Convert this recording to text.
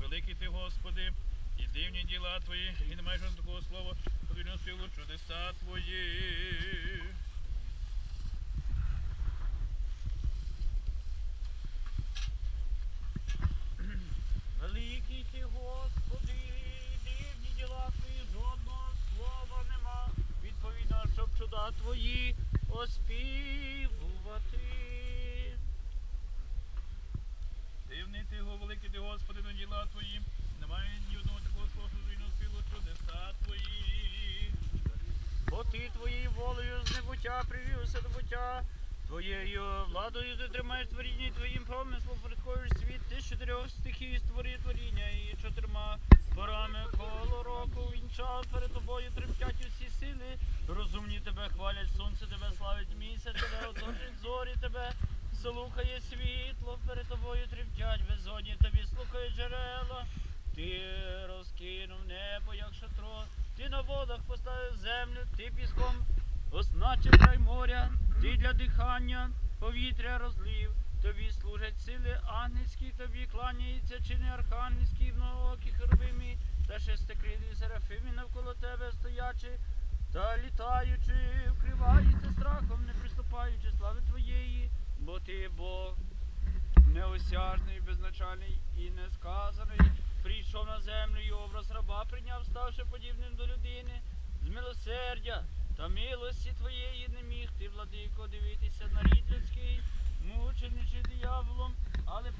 великий ти, Господи, і дивні діла Твої, і не маєш такого слова, повільну силу чудеса Твої. Великий ти, Господи, дивні діла твої, жодного слова нема. Відповідно, щоб чуда твої оспівувати. Дивний ти, го, великий ти, Господи, на діла Твої, немає ні одного такого слова, повільну силу чудеса Твої. Бо ти твоєю волею з небуття привівся до буття. Твоєю владою ти тримаєш творіння і твоїм промислом порядкуєш світ. Ти з чотирьох стихій створює творіння і чотирма порами коло року вінчав перед тобою тремтять усі сили. Розумні тебе хвалять, сонце тебе славить, місяць тебе оточить, зорі тебе слухає світло, перед тобою тремтять, безодні тобі слухає джерела. Ти розкинув небо, як шатро, ти поставив землю, ти піском означив край моря, ти для дихання повітря розлив, тобі служать сили ангельські, тобі кланяються чини архангельські, многоокі херувимі, та шестикрилі серафимі навколо тебе стоячи, та літаючи, вкриваються страхом, не приступаючи слави твоєї, бо ти Бог неосяжний, безначальний і несказаний, прийшов на землю і образ раба прийняв, ставши подібним до людини, з милосердя та милості твоєї не міг ти, владико, дивитися на рід людський, мучений чи дияволом, але